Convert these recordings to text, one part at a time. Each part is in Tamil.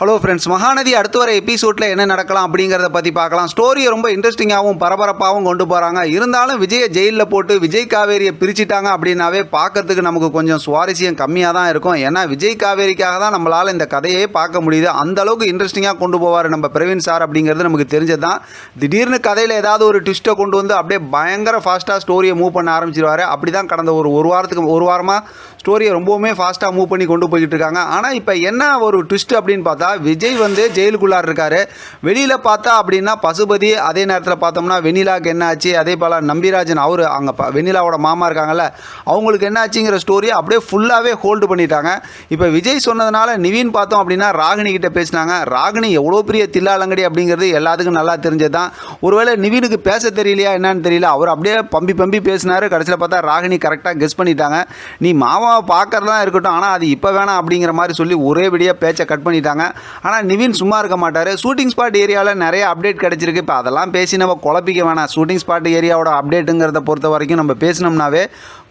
ஹலோ ஃப்ரெண்ட்ஸ் மகாநதி அடுத்து வர எபிசோடில் என்ன நடக்கலாம் அப்படிங்கிறத பற்றி பார்க்கலாம். ஸ்டோரியை ரொம்ப இன்ட்ரெஸ்டிங்காகவும் பரபரப்பாகவும் கொண்டு போகிறாங்க இருந்தாலும் விஜயை ஜெயிலில் போட்டு விஜய் காவேரியை பிரிச்சிட்டாங்க அப்படின்னாவே பார்க்கறதுக்கு நமக்கு கொஞ்சம் சுவாரஸ்யம் கம்மியாக தான் இருக்கும். ஏன்னா விஜய் காவேரிக்காக தான் நம்மளால் இந்த கதையே பார்க்க முடியுது. அந்த அளவுக்கு இன்ட்ரெஸ்டிங்காக கொண்டு போவார் நம்ம பிரவீன் சார் அப்படிங்கிறது நமக்கு தெரிஞ்சது தான் திடீர்னு கதையில் ஏதாவது ஒரு ட்விஸ்ட்டை கொண்டு வந்து அப்படியே பயங்கர ஃபாஸ்ட்டாக ஸ்டோரியை மூவ் பண்ண ஆரம்பிச்சிருவாரு. அப்படி தான் கடந்த ஒரு ஒரு வாரத்துக்கு ஒரு வாரமாக ஸ்டோரியை ரொம்பவுமே ஃபாஸ்ட்டாக மூவ் பண்ணி கொண்டு போய்கிட்டு இருக்காங்க. ஆனால் இப்போ என்ன ஒரு ட்விஸ்ட் அப்படின்னு பார்த்தா விஜய் வந்து ஜெயிலுக்குள்ளார் இருக்காரு வெளியில் பார்த்தா அப்படின்னா பசுபதி அதே நேரத்தில் பார்த்தோம்னா வெண்ணிலாவுக்கு என்ன ஆச்சு? அதே போல் நம்பிராஜன் அவர் அங்கே ப வெண்ணிலாவோட மாமா இருக்காங்கல்ல அவங்களுக்கு என்ன ஆச்சுங்கிற ஸ்டோரியை அப்படியே ஃபுல்லாகவே ஹோல்டு பண்ணிட்டாங்க. இப்போ விஜய் சொன்னதுனால நிவின் பார்த்தோம் அப்படின்னா ராகினி கிட்ட பேசினாங்க. ராகினி எவ்வளோ பெரிய தில்லாலங்கடி அப்படிங்கிறது எல்லாத்துக்கும் நல்லா தெரிஞ்சது தான் ஒருவேளை நிவினுக்கு பேச தெரியலையா என்னன்னு தெரியல. அவர் அப்படியே பம்பி பம்பி பேசினார். கடைசியில் பார்த்தா ராகினி கரெக்டாக கெஸ் பண்ணிட்டாங்க. நீ மாமாவை பார்க்கறதா இருக்கட்டும் ஆனால் அது இப்போ வேணாம் அப்படிங்கிற மாதிரி சொல்லி ஒரே விடியாக பேச்சை கட் பண்ணிட்டாங்க. ஆனால் நிவின் சும்மா இருக்க மாட்டார். ஷூட்டிங் ஸ்பாட் ஏரியாவில் நிறைய அப்டேட் கிடச்சிருக்கு. இப்போ அதெல்லாம் பேசி நம்ம குழப்பிக்க வேணாம். ஷூட்டிங் ஸ்பாட் ஏரியாவோட அப்டேட்டுங்கிறத பொறுத்த வரைக்கும் நம்ம பேசினோம்னாவே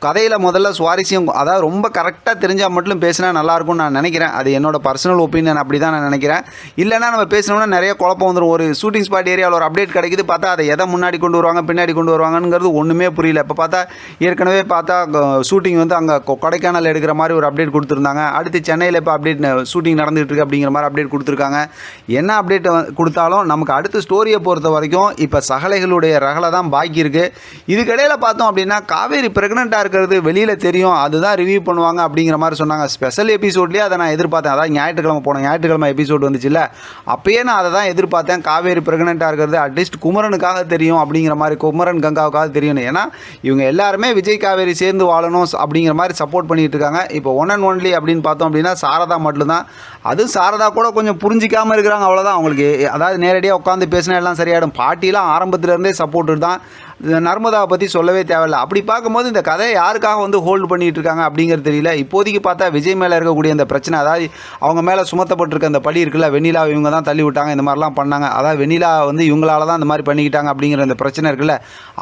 கதையில் முதல்ல சுவாரஸ்யம் அதாவது ரொம்ப கரெக்டாக தெரிஞ்சால் மட்டும் பேசினா நல்லாயிருக்கும்னு நான் நினைக்கிறேன். அது என்னோட பர்சனல் ஒப்பீனியன் அப்படி தான் நான் நினைக்கிறேன். இல்லைன்னா நம்ம பேசினோம்னா நிறைய குழப்பம் வந்துடும் ஒரு ஷூட்டிங் ஸ்பாட் ஏரியாவில் ஒரு அப்டேட் கிடைக்குது பார்த்தா அதை எதை முன்னாடி கொண்டு வருவாங்க பின்னாடி கொண்டு வருவாங்கங்கிறது ஒன்றுமே புரியல. இப்போ பார்த்தா ஏற்கனவே பார்த்தா ஷூட்டிங் வந்து அங்கே கொடைக்கானல் எடுக்கிற மாதிரி ஒரு அப்டேட் கொடுத்துருந்தாங்க. அடுத்து சென்னையில் இப்போ அப்டேட் ஷூட்டிங் நடந்துகிட்டு இருக்கு அப்படிங்கிற மாதிரி அப்டேட் கொடுத்துருக்காங்க. என்ன அப்டேட் கொடுத்தாலும் நமக்கு அடுத்த ஸ்டோரியை பொறுத்த வரைக்கும் இப்போ சகலைகளுடைய ரகலை தான் பாக்கி இருக்குது இதுக்கிடையில் பார்த்தோம் அப்படின்னா காவேரி ப்ரெக்னெண்ட்டாக இருக்கிறது வெளியில் தெரியும் அதுதான் ரிவ்யூ பண்ணுவாங்க அப்படிங்கிற மாதிரி சொன்னாங்க. ஸ்பெஷல் எபிசோட்லேயே அதை நான் எதிர்பார்த்தேன். அதான் ஞாயிற்றுக்கிழமை போனேன் ஞாயிற்றுக்கிழமை எபிசோட் வந்துச்சுல்ல. அப்பயே நான் அதை தான் எதிர்பார்த்தேன். காவேரி ப்ரெக்னெண்ட்டாக இருக்கிறது அட்லீஸ்ட் குமரனுக்காக தெரியும் அப்படிங்கிற மாதிரி குமரன் கங்காவுக்காக தெரியும் ஏன்னா இவங்க எல்லாருமே விஜய் காவேரி சேர்ந்து வாழணும் அப்படிங்கிற மாதிரி சப்போர்ட் பண்ணிட்டு இருக்காங்க. இப்போ ஒன் அண்ட் ஒன்லி அப்படின்னு பார்த்தோம் அப்படின்னா சாரதா மட்டும்தான். அதுவும் சாரதா கூட கொஞ்சம் புரிஞ்சிக்காமல் இருக்கிறாங்க அவ்வளோதான் அவங்களுக்கு அதாவது நேரடியாக உட்காந்து பேசினா எல்லாம் சரியாயிடும். பாட்டிலாம் ஆரம்பத்துலேருந்தே சப்போர்ட்டு தான். நர்மதாவை பற்றி சொல்லவே தேவையில்ல. அப்படி பார்க்கும்போது இந்த கதையை யாருக்காக வந்து ஹோல்டு பண்ணிகிட்டு இருக்காங்க அப்படிங்கிறது தெரியல. இப்போதைக்கு பார்த்தா விஜய் மேலே இருக்கக்கூடிய இந்த பிரச்சனை அதாவது அவங்க மேலே சுமத்தப்பட்டிருக்க அந்த பழி இருக்குல்ல வெண்ணிலா இவங்க தான் தள்ளி விட்டாங்க இந்த மாதிரிலாம் பண்ணாங்க. அதாவது வெண்ணிலா வந்து இவங்களால தான் இந்த மாதிரி பண்ணிக்கிட்டாங்க அப்படிங்கிற அந்த பிரச்சனை இருக்குல்ல.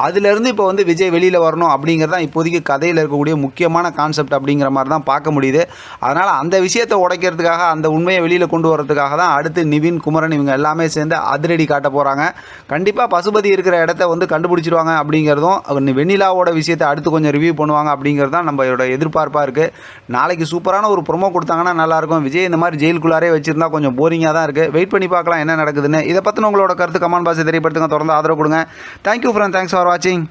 அதுலேருந்து இப்போ வந்து விஜய் வெளியில் வரணும் அப்படிங்கிறது தான் இப்போதைக்கு கதையில் இருக்கக்கூடிய முக்கியமான கான்செப்ட் அப்படிங்கிற மாதிரி தான் பார்க்க முடியுது. அதனால் அந்த விஷயத்தை உடைக்கிறதுக்காக அந்த உண்மையை வெளியில் கொண்டு வரதுக்காக தான் அடுத்து நிவின் குமரன் இவங்க எல்லாமே சேர்ந்து அதிரடி காட்ட போகிறாங்க கண்டிப்பாக பசுபதி இருக்கிற இடத்த வந்து கண்டுபிடிச்சிருவாங்க அப்படிங்கிறதும் வெண்ணிலாவோட விஷயத்தை அடுத்து கொஞ்சம் ரிவ்யூ பண்ணுவாங்க அப்படிங்கிறது தான் நம்மளோட எதிர்பார்ப்பாக இருக்குது நாளைக்கு சூப்பரான ஒரு ப்ரொமோ கொடுத்தாங்கன்னா நல்லாயிருக்கும் விஜய் இந்த மாதிரி ஜெயிலுக்குள்ளாரே வச்சிருந்தா கொஞ்சம் போரிங்காக தான் இருக்குது வெயிட் பண்ணி பார்க்கலாம் என்ன நடக்குதுன்னு. இதை பற்றின உங்களோட கருத்து கமெண்ட் பாக்ஸை தெரியப்படுத்துங்க. தொடர்ந்து ஆதரவு கொடுங்க. தேங்க்யூ ஃப்ரெண்ட் தேங்க்ஸ் ஃபார் வாட்சிங்